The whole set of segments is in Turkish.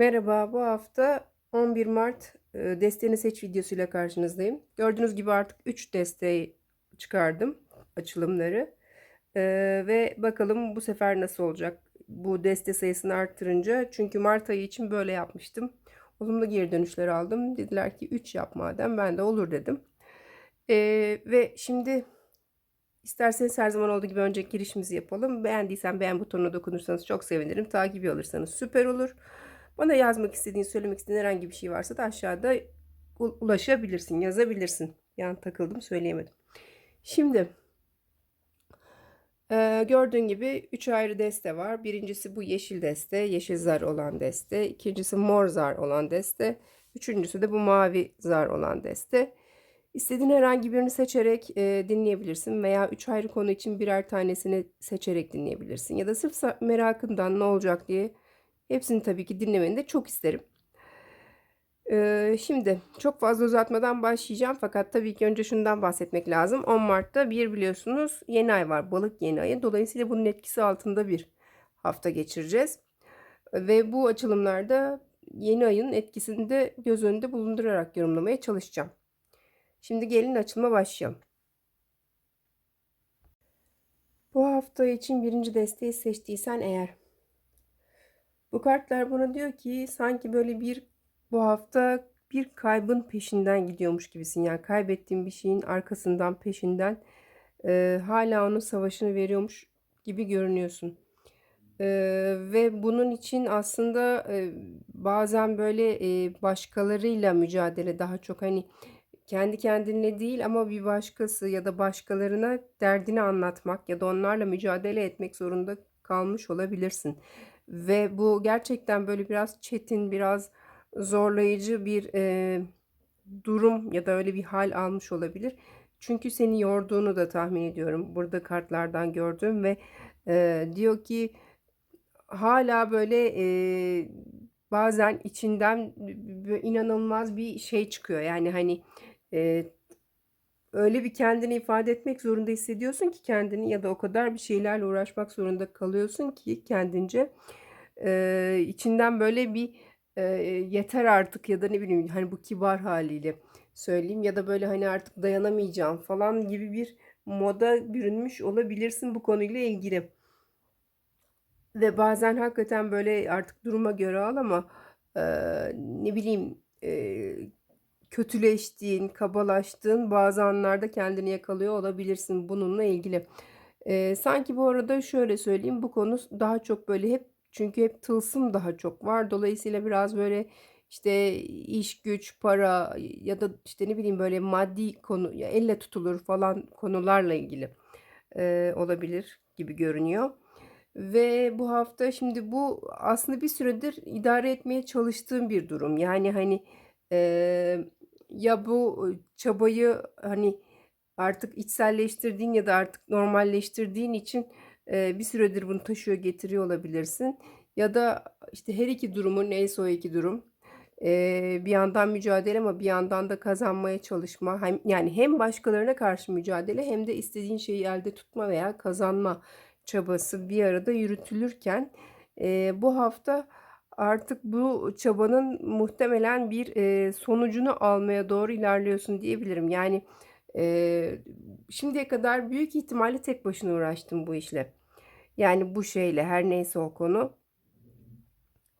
Merhaba, bu hafta 11 Mart e, desteğini seç videosuyla karşınızdayım. Gördüğünüz gibi artık 3 desteği çıkardım, açılımları. E, ve bakalım bu sefer nasıl olacak? Bu deste sayısını arttırınca, çünkü Mart ayı için böyle yapmıştım. Olumlu geri dönüşler aldım. Dediler ki 3 yap madem, ben de olur dedim. E, ve şimdi isterseniz her zaman olduğu gibi önce girişimizi yapalım. Beğendiysen beğen butonuna dokunursanız çok sevinirim. Takibi alırsanız süper olur. Bana yazmak istediğin, söylemek istediğin herhangi bir şey varsa da aşağıda ulaşabilirsin, yazabilirsin. Yani takıldım, söyleyemedim. Şimdi e, gördüğün gibi 3 ayrı deste var. Birincisi bu yeşil deste, yeşil zar olan deste. İkincisi mor zar olan deste. Üçüncüsü de bu mavi zar olan deste. İstediğin herhangi birini seçerek e, dinleyebilirsin veya üç ayrı konu için birer tanesini seçerek dinleyebilirsin. Ya da sırf merakından ne olacak diye Hepsini tabii ki dinlemeni de çok isterim. Ee, şimdi çok fazla uzatmadan başlayacağım fakat tabii ki önce şundan bahsetmek lazım. 10 Mart'ta bir biliyorsunuz yeni ay var. Balık yeni ayı. Dolayısıyla bunun etkisi altında bir hafta geçireceğiz. Ve bu açılımlarda yeni ayın etkisini de göz önünde bulundurarak yorumlamaya çalışacağım. Şimdi gelin açılıma başlayalım. Bu hafta için birinci desteği seçtiysen eğer bu kartlar bana diyor ki sanki böyle bir bu hafta bir kaybın peşinden gidiyormuş gibisin. Yani kaybettiğin bir şeyin arkasından peşinden e, hala onun savaşını veriyormuş gibi görünüyorsun. E, ve bunun için aslında e, bazen böyle e, başkalarıyla mücadele daha çok hani kendi kendinle değil ama bir başkası ya da başkalarına derdini anlatmak ya da onlarla mücadele etmek zorunda kalmış olabilirsin. Ve bu gerçekten böyle biraz çetin, biraz zorlayıcı bir e, durum ya da öyle bir hal almış olabilir. Çünkü seni yorduğunu da tahmin ediyorum. Burada kartlardan gördüm ve e, diyor ki hala böyle e, bazen içinden inanılmaz bir şey çıkıyor. Yani hani e, öyle bir kendini ifade etmek zorunda hissediyorsun ki kendini ya da o kadar bir şeylerle uğraşmak zorunda kalıyorsun ki kendince e, içinden böyle bir e, yeter artık ya da ne bileyim hani bu kibar haliyle söyleyeyim ya da böyle hani artık dayanamayacağım falan gibi bir moda bürünmüş olabilirsin bu konuyla ilgili. Ve bazen hakikaten böyle artık duruma göre al ama e, ne bileyim e, kötüleştiğin, kabalaştığın bazı anlarda kendini yakalıyor olabilirsin bununla ilgili. E, sanki bu arada şöyle söyleyeyim bu konu daha çok böyle hep çünkü hep tılsım daha çok var. Dolayısıyla biraz böyle işte iş güç, para ya da işte ne bileyim böyle maddi konu ya elle tutulur falan konularla ilgili e, olabilir gibi görünüyor. Ve bu hafta şimdi bu aslında bir süredir idare etmeye çalıştığım bir durum. Yani hani e, ya bu çabayı hani artık içselleştirdiğin ya da artık normalleştirdiğin için bir süredir bunu taşıyor getiriyor olabilirsin. Ya da işte her iki durumu neyse o iki durum bir yandan mücadele ama bir yandan da kazanmaya çalışma. Hem, yani hem başkalarına karşı mücadele hem de istediğin şeyi elde tutma veya kazanma çabası bir arada yürütülürken bu hafta artık bu çabanın muhtemelen bir sonucunu almaya doğru ilerliyorsun diyebilirim. Yani şimdiye kadar büyük ihtimalle tek başına uğraştım bu işle. Yani bu şeyle her neyse o konu.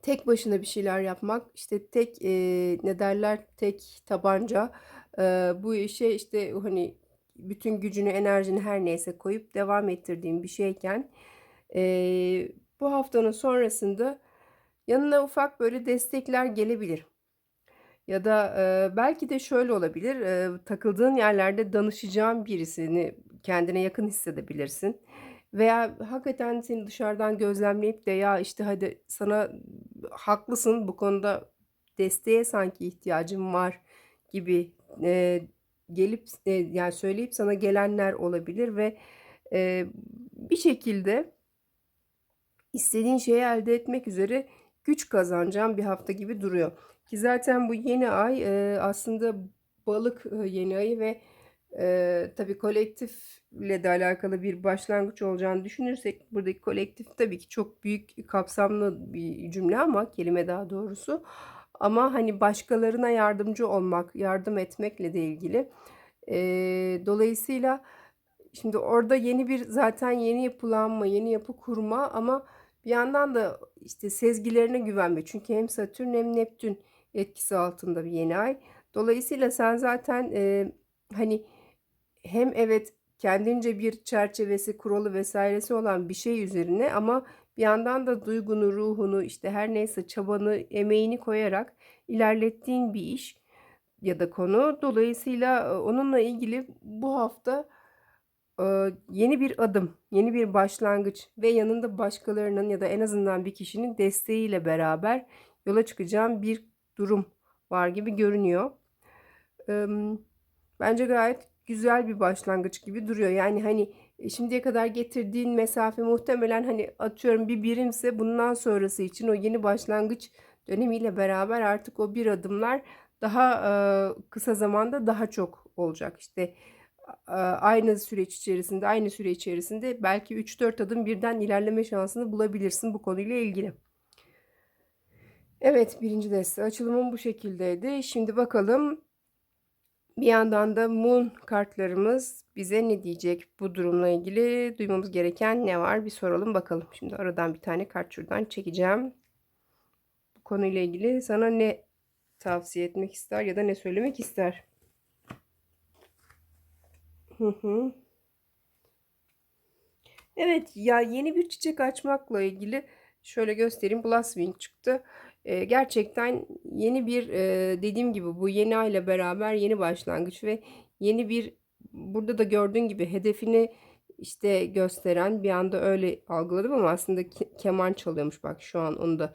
Tek başına bir şeyler yapmak işte tek e, ne derler tek tabanca e, bu işe işte hani bütün gücünü enerjini her neyse koyup devam ettirdiğim bir şeyken e, bu haftanın sonrasında yanına ufak böyle destekler gelebilir. Ya da e, belki de şöyle olabilir e, takıldığın yerlerde danışacağın birisini kendine yakın hissedebilirsin. Veya hakikaten seni dışarıdan gözlemleyip de ya işte hadi sana haklısın bu konuda desteğe sanki ihtiyacım var gibi e, gelip e, yani söyleyip sana gelenler olabilir ve e, bir şekilde istediğin şeyi elde etmek üzere güç kazanacağım bir hafta gibi duruyor. Ki zaten bu yeni ay e, aslında balık yeni ayı ve Ee, tabii kolektifle de alakalı bir başlangıç olacağını düşünürsek buradaki kolektif tabii ki çok büyük kapsamlı bir cümle ama kelime daha doğrusu. Ama hani başkalarına yardımcı olmak, yardım etmekle de ilgili. Ee, dolayısıyla şimdi orada yeni bir zaten yeni yapılanma, yeni yapı kurma ama bir yandan da işte sezgilerine güvenme. Çünkü hem Satürn hem Neptün etkisi altında bir yeni ay. Dolayısıyla sen zaten e, hani hem evet kendince bir çerçevesi, kuralı vesairesi olan bir şey üzerine ama bir yandan da duygunu, ruhunu, işte her neyse çabanı, emeğini koyarak ilerlettiğin bir iş ya da konu. Dolayısıyla e, onunla ilgili bu hafta e, yeni bir adım, yeni bir başlangıç ve yanında başkalarının ya da en azından bir kişinin desteğiyle beraber yola çıkacağım bir durum var gibi görünüyor. Bence gayet güzel bir başlangıç gibi duruyor. Yani hani e, şimdiye kadar getirdiğin mesafe muhtemelen hani atıyorum bir birimse bundan sonrası için o yeni başlangıç dönemiyle beraber artık o bir adımlar daha e, kısa zamanda daha çok olacak. İşte aynı süreç içerisinde, aynı süre içerisinde belki 3-4 adım birden ilerleme şansını bulabilirsin bu konuyla ilgili. Evet, birinci deste açılımım bu şekildeydi. Şimdi bakalım bir yandan da Moon kartlarımız bize ne diyecek bu durumla ilgili duymamız gereken ne var bir soralım bakalım. Şimdi aradan bir tane kart şuradan çekeceğim. Bu konuyla ilgili sana ne tavsiye etmek ister ya da ne söylemek ister? Hı hı. Evet ya yeni bir çiçek açmakla ilgili şöyle göstereyim. Blossoming çıktı. E, gerçekten yeni bir e, dediğim gibi bu yeni ayla beraber yeni başlangıç ve yeni bir burada da gördüğün gibi hedefini işte gösteren bir anda öyle algıladım ama aslında keman çalıyormuş. Bak şu an onu da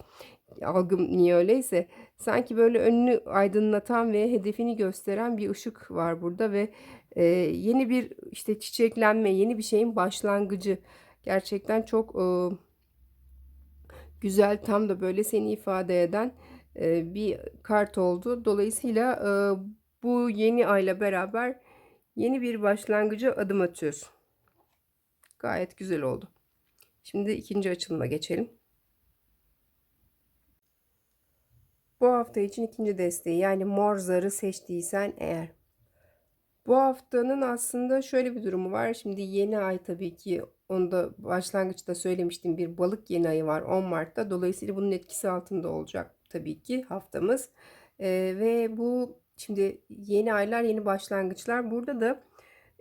algım niye öyleyse. Sanki böyle önünü aydınlatan ve hedefini gösteren bir ışık var burada ve e, yeni bir işte çiçeklenme yeni bir şeyin başlangıcı. Gerçekten çok e, güzel tam da böyle seni ifade eden e, bir kart oldu. Dolayısıyla e, bu yeni ayla beraber yeni bir başlangıca adım atıyoruz. Gayet güzel oldu. Şimdi ikinci açılıma geçelim. Bu hafta için ikinci desteği yani mor zarı seçtiysen eğer. Bu haftanın aslında şöyle bir durumu var. Şimdi yeni ay tabii ki onu da başlangıçta söylemiştim bir balık yeni ayı var 10 Mart'ta. Dolayısıyla bunun etkisi altında olacak tabii ki haftamız. Ee, ve bu şimdi yeni aylar yeni başlangıçlar. Burada da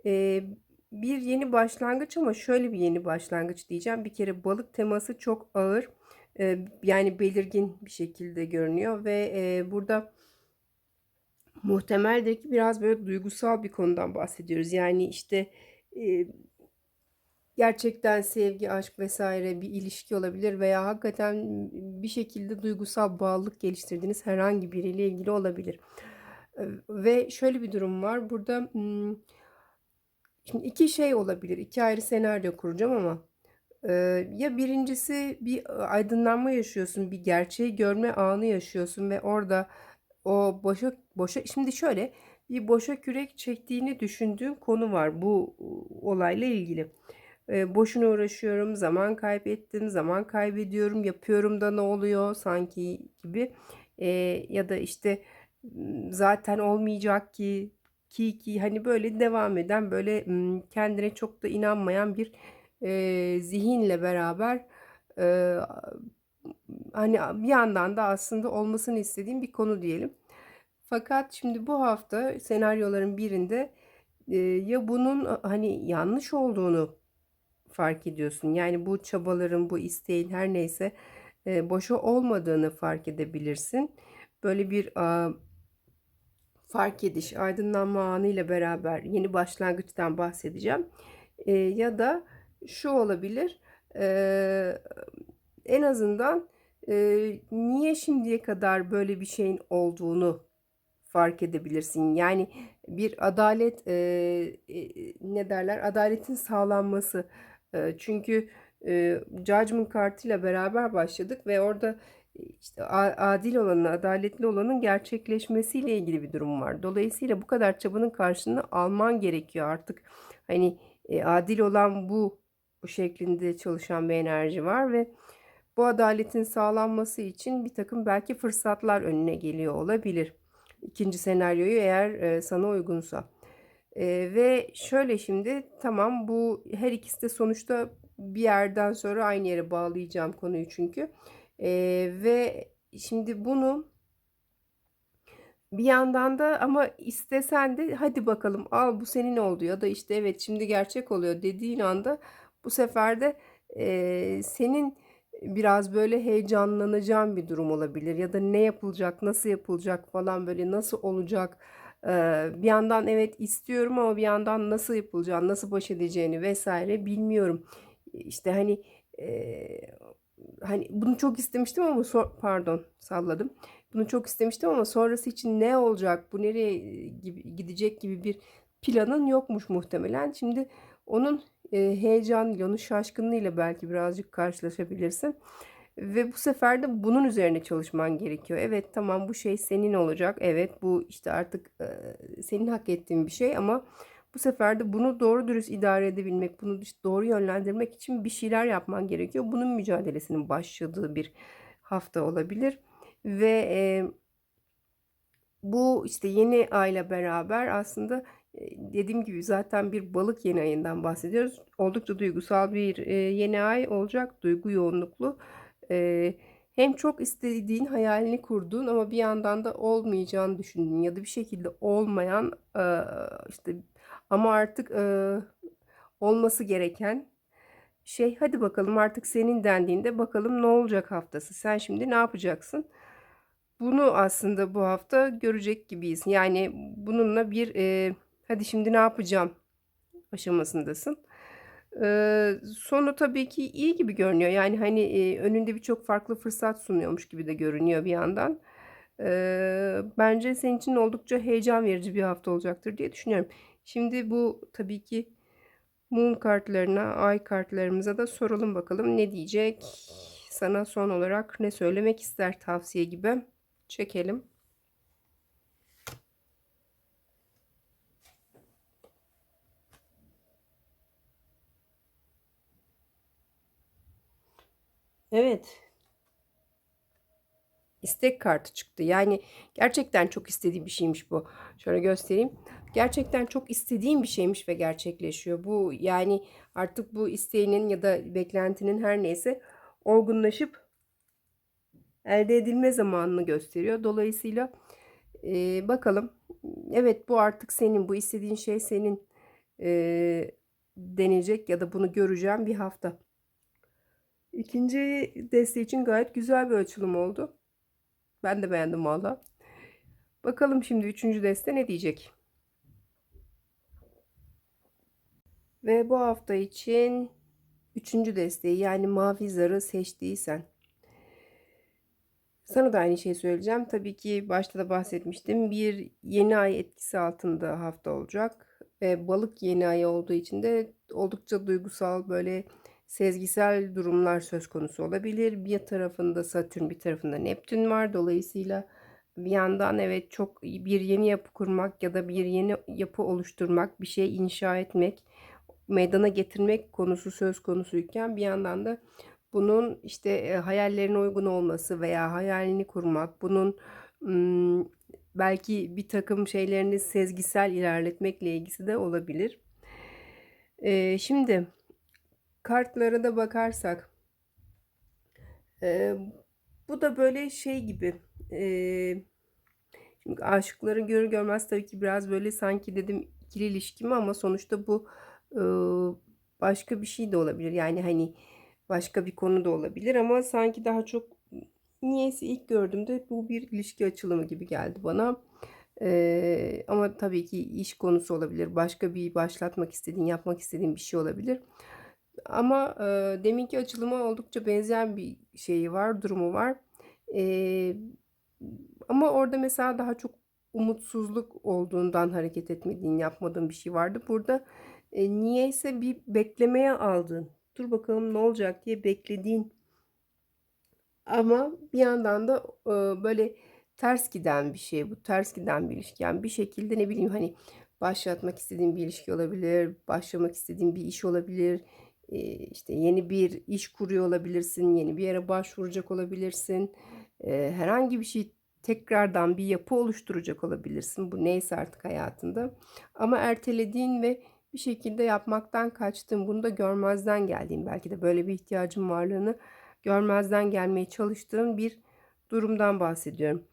e, bir yeni başlangıç ama şöyle bir yeni başlangıç diyeceğim. Bir kere balık teması çok ağır. E, yani belirgin bir şekilde görünüyor ve e, burada muhtemeldir ki biraz böyle duygusal bir konudan bahsediyoruz. Yani işte e, gerçekten sevgi, aşk vesaire bir ilişki olabilir veya hakikaten bir şekilde duygusal bağlılık geliştirdiğiniz herhangi biriyle ilgili olabilir. Ve şöyle bir durum var. Burada şimdi iki şey olabilir. iki ayrı senaryo kuracağım ama ya birincisi bir aydınlanma yaşıyorsun, bir gerçeği görme anı yaşıyorsun ve orada o boşa boşa şimdi şöyle bir boşa kürek çektiğini düşündüğüm konu var bu olayla ilgili. E, boşuna uğraşıyorum, zaman kaybettim, zaman kaybediyorum, yapıyorum da ne oluyor sanki gibi. E, ya da işte zaten olmayacak ki ki ki hani böyle devam eden böyle kendine çok da inanmayan bir e, zihinle beraber e, hani bir yandan da aslında olmasını istediğim bir konu diyelim. Fakat şimdi bu hafta senaryoların birinde e, ya bunun hani yanlış olduğunu fark ediyorsun. Yani bu çabaların, bu isteğin her neyse e, boşa olmadığını fark edebilirsin. Böyle bir a, fark ediş, aydınlanma anıyla beraber yeni başlangıçtan bahsedeceğim. E, ya da şu olabilir, e, en azından e, niye şimdiye kadar böyle bir şeyin olduğunu fark edebilirsin. Yani bir adalet e, e, ne derler adaletin sağlanması çünkü e, Judgment kartıyla beraber başladık ve orada e, işte adil olanın, adaletli olanın gerçekleşmesiyle ilgili bir durum var. Dolayısıyla bu kadar çabanın karşılığını alman gerekiyor artık. Hani e, adil olan bu şeklinde çalışan bir enerji var ve bu adaletin sağlanması için bir takım belki fırsatlar önüne geliyor olabilir. İkinci senaryoyu eğer e, sana uygunsa. E, ve şöyle şimdi tamam bu her ikisi de sonuçta bir yerden sonra aynı yere bağlayacağım konuyu çünkü. E, ve şimdi bunu bir yandan da ama istesen de hadi bakalım al bu senin oldu ya da işte evet şimdi gerçek oluyor dediğin anda bu sefer de e, senin biraz böyle heyecanlanacağın bir durum olabilir ya da ne yapılacak, nasıl yapılacak falan böyle nasıl olacak. Bir yandan evet istiyorum ama bir yandan nasıl yapılacağını, nasıl baş edeceğini vesaire bilmiyorum. İşte hani hani bunu çok istemiştim ama sor, pardon salladım. Bunu çok istemiştim ama sonrası için ne olacak, bu nereye gibi, gidecek gibi bir planın yokmuş muhtemelen. Şimdi onun e, heyecanıyla, onun şaşkınlığıyla belki birazcık karşılaşabilirsin. Ve bu sefer de bunun üzerine çalışman gerekiyor. Evet tamam bu şey senin olacak. Evet bu işte artık e, senin hak ettiğin bir şey ama bu sefer de bunu doğru dürüst idare edebilmek, bunu doğru yönlendirmek için bir şeyler yapman gerekiyor. Bunun mücadelesinin başladığı bir hafta olabilir. Ve e, bu işte yeni ayla beraber aslında dediğim gibi zaten bir balık yeni ayından bahsediyoruz. Oldukça duygusal bir yeni ay olacak. Duygu yoğunluklu. Hem çok istediğin, hayalini kurduğun ama bir yandan da olmayacağını düşündüğün ya da bir şekilde olmayan işte ama artık olması gereken şey hadi bakalım artık senin dendiğinde bakalım ne olacak haftası. Sen şimdi ne yapacaksın? Bunu aslında bu hafta görecek gibiyiz. Yani bununla bir e, Hadi şimdi ne yapacağım aşamasındasın. Ee, sonu tabii ki iyi gibi görünüyor. Yani hani e, önünde birçok farklı fırsat sunuyormuş gibi de görünüyor bir yandan. Ee, bence senin için oldukça heyecan verici bir hafta olacaktır diye düşünüyorum. Şimdi bu tabii ki Moon kartlarına, ay kartlarımıza da soralım bakalım ne diyecek. Sana son olarak ne söylemek ister tavsiye gibi. Çekelim. Evet. İstek kartı çıktı. Yani gerçekten çok istediğim bir şeymiş bu. Şöyle göstereyim. Gerçekten çok istediğim bir şeymiş ve gerçekleşiyor. Bu yani artık bu isteğinin ya da beklentinin her neyse olgunlaşıp elde edilme zamanını gösteriyor. Dolayısıyla e, bakalım. Evet bu artık senin. Bu istediğin şey senin e, denecek ya da bunu göreceğim bir hafta. İkinci deste için gayet güzel bir açılım oldu. Ben de beğendim valla. Bakalım şimdi üçüncü deste ne diyecek? Ve bu hafta için üçüncü desteği yani mavi zarı seçtiysen sana da aynı şeyi söyleyeceğim. Tabii ki başta da bahsetmiştim. Bir yeni ay etkisi altında hafta olacak. Ve balık yeni ay olduğu için de oldukça duygusal böyle sezgisel durumlar söz konusu olabilir. Bir tarafında Satürn, bir tarafında Neptün var. Dolayısıyla bir yandan evet çok bir yeni yapı kurmak ya da bir yeni yapı oluşturmak, bir şey inşa etmek, meydana getirmek konusu söz konusuyken bir yandan da bunun işte e, hayallerine uygun olması veya hayalini kurmak, bunun belki bir takım şeylerini sezgisel ilerletmekle ilgisi de olabilir. Şimdi kartlara da bakarsak e, bu da böyle şey gibi e, şimdi aşıkları görür görmez tabii ki biraz böyle sanki dedim ikili ilişki mi ama sonuçta bu e, başka bir şey de olabilir yani hani başka bir konu da olabilir ama sanki daha çok niyeyse ilk gördüğümde bu bir ilişki açılımı gibi geldi bana. Ee, ama tabii ki iş konusu olabilir. Başka bir başlatmak istediğin, yapmak istediğin bir şey olabilir. Ama e, deminki açılıma oldukça benzeyen bir şeyi var, durumu var. E, ama orada mesela daha çok umutsuzluk olduğundan hareket etmediğin, yapmadığın bir şey vardı. Burada e, niyeyse bir beklemeye aldın dur bakalım ne olacak diye beklediğin ama bir yandan da e, böyle ters giden bir şey bu ters giden bir ilişki yani bir şekilde ne bileyim hani başlatmak istediğin bir ilişki olabilir başlamak istediğin bir iş olabilir işte yeni bir iş kuruyor olabilirsin yeni bir yere başvuracak olabilirsin. Herhangi bir şey tekrardan bir yapı oluşturacak olabilirsin. Bu neyse artık hayatında. Ama ertelediğin ve bir şekilde yapmaktan kaçtığın bunu da görmezden geldiğin belki de böyle bir ihtiyacın varlığını görmezden gelmeye çalıştığın bir durumdan bahsediyorum.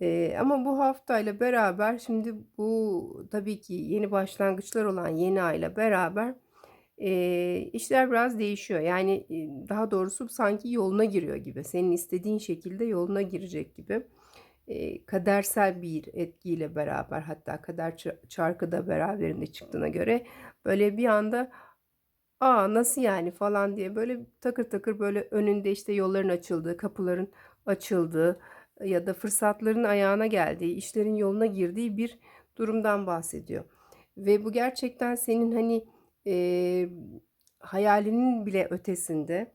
Ee, ama bu haftayla beraber şimdi bu tabii ki yeni başlangıçlar olan yeni ayla beraber e, işler biraz değişiyor. Yani daha doğrusu sanki yoluna giriyor gibi. Senin istediğin şekilde yoluna girecek gibi. E, kadersel bir etkiyle beraber hatta kader çarkı da beraberinde çıktığına göre böyle bir anda Aa nasıl yani falan diye böyle takır takır böyle önünde işte yolların açıldığı, kapıların açıldığı ya da fırsatların ayağına geldiği, işlerin yoluna girdiği bir durumdan bahsediyor. Ve bu gerçekten senin hani e, hayalinin bile ötesinde.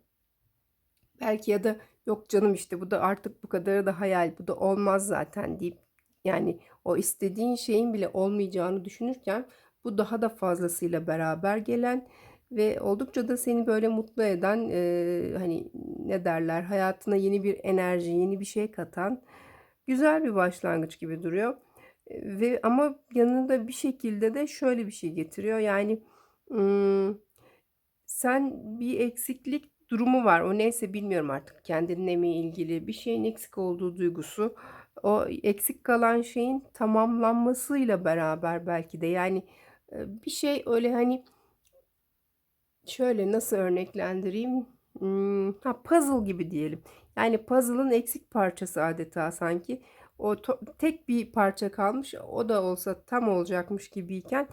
Belki ya da yok canım işte bu da artık bu kadarı da hayal, bu da olmaz zaten deyip yani o istediğin şeyin bile olmayacağını düşünürken bu daha da fazlasıyla beraber gelen ve oldukça da seni böyle mutlu eden e, hani ne derler hayatına yeni bir enerji, yeni bir şey katan güzel bir başlangıç gibi duruyor. Ve ama yanında bir şekilde de şöyle bir şey getiriyor. Yani sen bir eksiklik durumu var. O neyse bilmiyorum artık kendinle mi ilgili bir şeyin eksik olduğu duygusu. O eksik kalan şeyin tamamlanmasıyla beraber belki de yani bir şey öyle hani şöyle nasıl örneklendireyim? Hmm, ha puzzle gibi diyelim. Yani puzzle'ın eksik parçası adeta sanki. O tek bir parça kalmış. O da olsa tam olacakmış gibiyken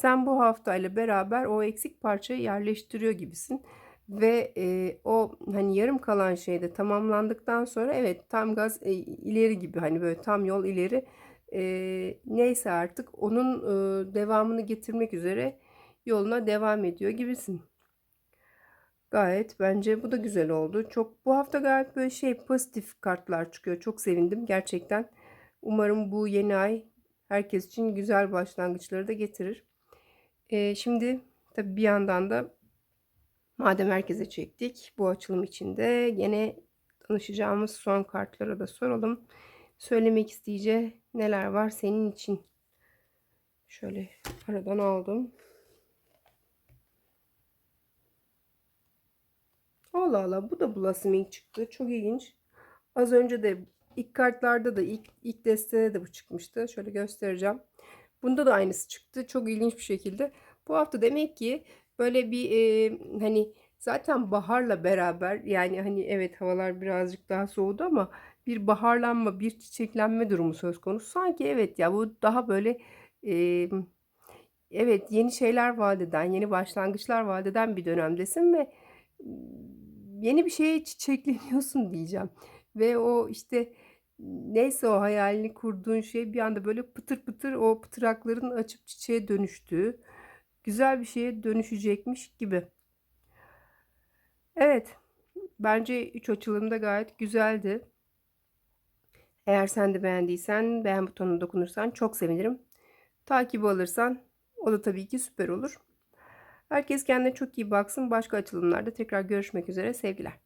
sen bu haftayla beraber o eksik parçayı yerleştiriyor gibisin. Ve e, o hani yarım kalan şey de tamamlandıktan sonra evet tam gaz e, ileri gibi hani böyle tam yol ileri e, neyse artık onun e, devamını getirmek üzere yoluna devam ediyor gibisin. Gayet bence bu da güzel oldu. Çok bu hafta gayet böyle şey pozitif kartlar çıkıyor. Çok sevindim gerçekten. Umarım bu yeni ay herkes için güzel başlangıçları da getirir. Ee, şimdi tabii bir yandan da madem herkese çektik bu açılım içinde yine tanışacağımız son kartlara da soralım. Söylemek isteyeceği neler var senin için? Şöyle aradan aldım. Allah Allah bu da Blossoming çıktı. Çok ilginç. Az önce de ilk kartlarda da ilk, ilk destede de bu çıkmıştı. Şöyle göstereceğim. Bunda da aynısı çıktı. Çok ilginç bir şekilde. Bu hafta demek ki böyle bir e, hani zaten baharla beraber yani hani evet havalar birazcık daha soğudu ama bir baharlanma, bir çiçeklenme durumu söz konusu. Sanki evet ya bu daha böyle e, evet yeni şeyler vadeden, yeni başlangıçlar vadeden bir dönemdesin ve yeni bir şeye çiçekleniyorsun diyeceğim. Ve o işte neyse o hayalini kurduğun şey bir anda böyle pıtır pıtır o pıtırakların açıp çiçeğe dönüştüğü güzel bir şeye dönüşecekmiş gibi. Evet. Bence üç açılımda gayet güzeldi. Eğer sen de beğendiysen beğen butonuna dokunursan çok sevinirim. Takip alırsan o da tabii ki süper olur. Herkes kendine çok iyi baksın. Başka açılımlarda tekrar görüşmek üzere. Sevgiler.